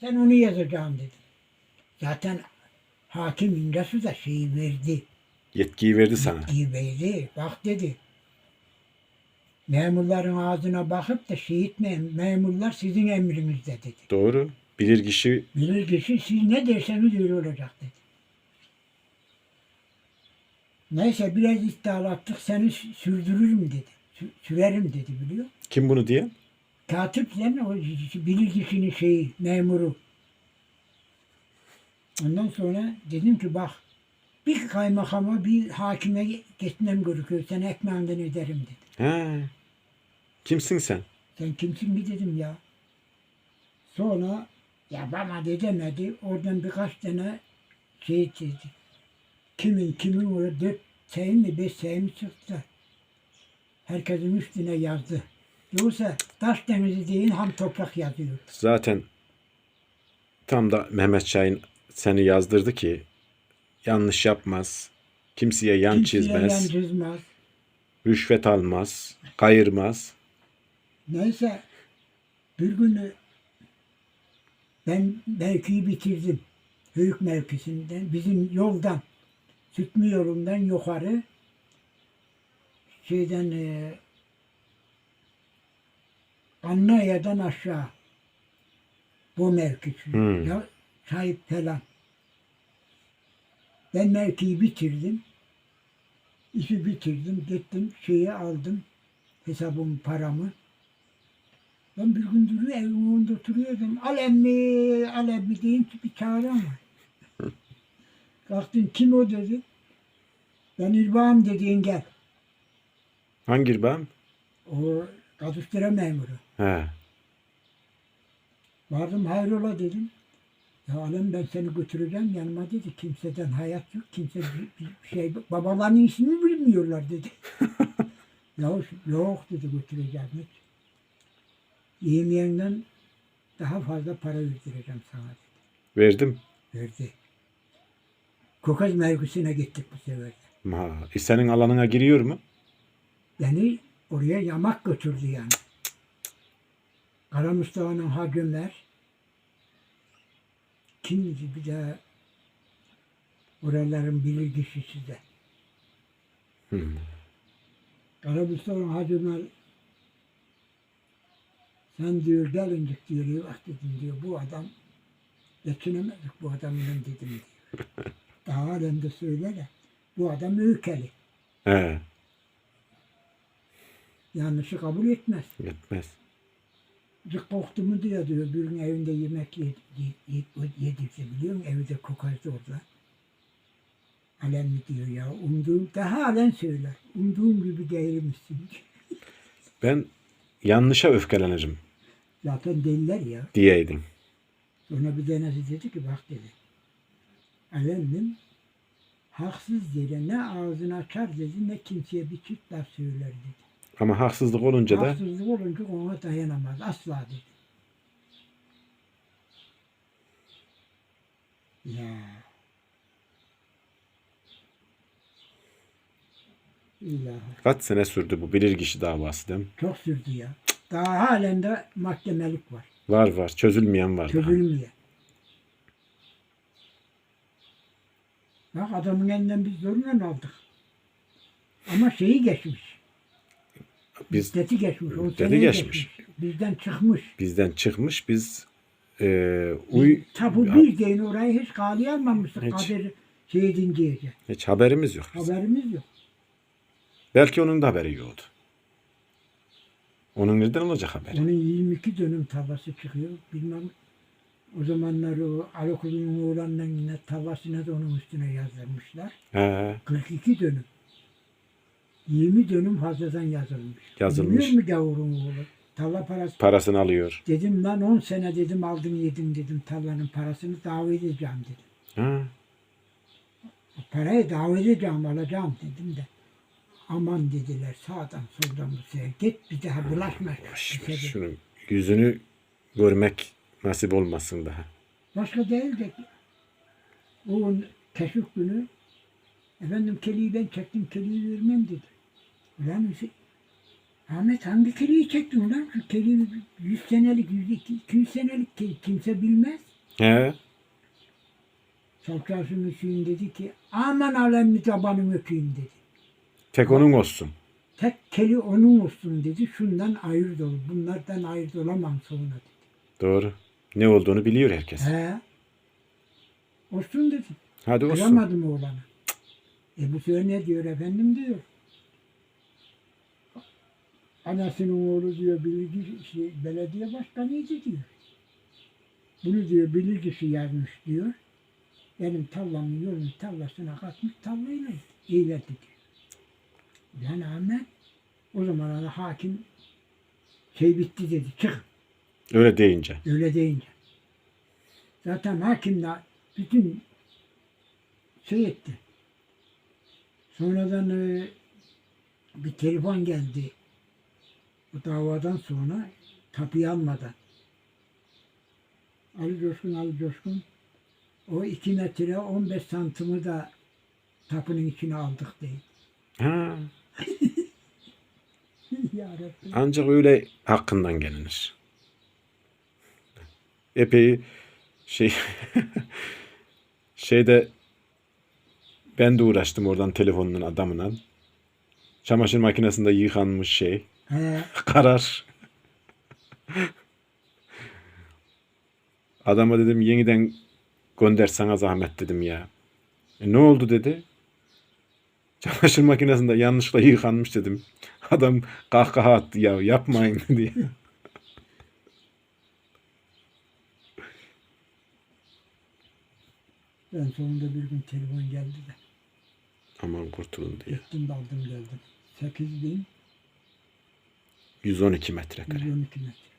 Sen onu yazacağım dedim. Zaten hakim İndasu da şeyi verdi. Yetkiyi verdi sana. İyi verdi. Bak dedi. Memurların ağzına bakıp da şey etmeyin. Memurlar sizin emrinizde dedi. Doğru. Bilir kişi Bilir kişi siz ne derseniz öyle olacak dedi. Neyse biraz iddialattık seni sü- sürdürürüm dedi. Sü- sürerim dedi biliyor. kim bunu diye? Katip yani o bilir kişinin şeyi, memuru. Ondan sonra dedim ki bak bir kaymakama bir hakime gitmem gerekiyor. Sen ekmeğinden ederim dedi. He. Kimsin sen? Sen kimsin mi dedim ya. Sonra ya bana de demedi. Oradan birkaç tane şey dedi. Kimin kimin orada dört sayı mı beş sayı mı çıktı. Herkesin üstüne yazdı. Yoksa taş denizi değil ham toprak yazıyor. Zaten tam da Mehmet Şahin seni yazdırdı ki yanlış yapmaz. Kimseye yan Kimseye çizmez. yan çizmez. Rüşvet almaz. Kayırmaz. Neyse bir gün ben mevkiyi bitirdim. Höyük mevkisinden, bizim yoldan, Sütmü yolundan yukarı şeyden e, Annaya'dan aşağı bu mevkisi. Hmm. Ya, sahip falan. Ben mevkiyi bitirdim. İşi bitirdim. Gittim şeyi aldım. Hesabım paramı. Ben bir gün duruyor evimin önünde oturuyordum. Al emmi, al emmi deyince bir çağıran var. Kalktım kim o dedi. Ben İrbağım dediğin gel. Hangi irbağım? O kadıstıra memuru. He. Vardım hayrola dedim. Ya alem ben seni götüreceğim yanıma dedi. Kimseden hayat yok. Kimse bir, bir şey babalarının ismini bilmiyorlar dedi. ya yok dedi götüreceğim hiç. Yemeyenden daha fazla para verdireceğim sana dedi. Verdim. Verdi. Kokaz mevkisine gittik bu sefer. Ha. E senin alanına giriyor mu? Beni oraya yamak götürdü yani. Kara Mustafa'nın Hacı Ömer. Kimdi bir de oraların bilir kişisi de. Hmm. Kara Mustafa'nın Hacı Ömer sen diyor gelincik diyor bak dedim diyor bu adam geçinemedik bu adamla dedim diyor. Daha halen de söyle de bu adam öykeli. He. Yanlışı kabul etmez. Yetmez. Cık koktu mu diyor diyor. Bir gün evinde yemek yedi, yedi, yedirse biliyor musun? Evde kokazdı orada. Alem mi diyor ya. Umduğum, daha halen söyler. Umduğum gibi değilmişsin. Ben yanlışa öfkelenirim Zaten deliler ya. diyeydin. Sonra bir tanesi dedi ki bak dedi. Alemdim haksız yere ne ağzını açar dedi ne kimseye bir çift laf söyler dedi. Ama haksızlık olunca da Haksızlık olunca ona dayanamaz. Asla dedi. Ya. İlahi. kaç sene sürdü bu bilirkişi davası değil mi? Çok sürdü ya. Daha halen de mahkemelik var. Var var. Çözülmeyen var. daha. Çözülmüyor. Bak adamın elinden biz zorla aldık. Ama şeyi geçmiş. Biz Müddeti geçmiş. Müddeti seneyi geçmiş. Bizden çıkmış. bizden çıkmış. Biz e, uy Tabu bir deyin orayı hiç kali almamıştık. Hiç. Kadir şey edince. hiç haberimiz yok. bizim. Haberimiz yok. Belki onun da haberi yoktu. Onun nereden olacak haberi? Onun 22 dönüm tarlası çıkıyor. Bilmem o zamanlar o Alakul'un oğlanların ne tarlasına da onun üstüne yazdırmışlar. He, 42 dönüm. 20 dönüm fazladan yazılmış. Yazılmış. Biliyor mu gavurun oğlu? Tarla parası. parasını alıyor. Dedim lan 10 sene dedim aldım yedim dedim tarlanın parasını davet edeceğim dedim. Ha, parayı davet edeceğim alacağım dedim de. Aman dediler sağdan soldan bu sefer git bir daha bulaşma. Şunun yüzünü görmek nasip olmasın daha. Başka değil de o keşif günü efendim keliği ben çektim keliği vermem dedi. Ulan Ahmet hangi keliği çektin ulan? Şu keliği 100 senelik, 100, 200 senelik kimse bilmez. He? Salçasını suyun dedi ki aman alemli tabanını öpeyim dedi. Tek onun olsun. Tek keli onun olsun dedi. Şundan ayırt ol. Bunlardan ayırt olamam sonra dedi. Doğru. Ne olduğunu biliyor herkes. He. Olsun dedi. Hadi olsun. Kıramadım oğlanı. E bu sefer ne diyor efendim diyor. Anasının oğlu diyor bilgi belediye başkanıydı diyor. Bunu diyor bilgisi yazmış diyor. Benim tallamın yolunu tallasına katmış tallayla eyledi diyor. Yani Ahmet o zaman ana hakim şey bitti dedi çık Öyle deyince. öyle deyince. Zaten hakimle bütün şey etti. Sonradan e, bir telefon geldi. Bu davadan sonra tapuyu almadan. Ali Coşkun, Ali Coşkun o iki metre 15 santımı da tapının içine aldık değil. Ha, ancak öyle hakkından gelinir. Epey şey şeyde ben de uğraştım oradan telefonun adamına. Çamaşır makinesinde yıkanmış şey. He, Karar. Adama dedim yeniden gönder sana zahmet dedim ya. E, ne oldu dedi. Çamaşır makinesinde yanlışla yıkanmış dedim. Adam kahkaha attı ya yapmayın diye. ben sonunda bir gün telefon geldi de. Aman kurtulun diye. Gittim daldım geldim. 8 bin 112 metrekare. 112 metre.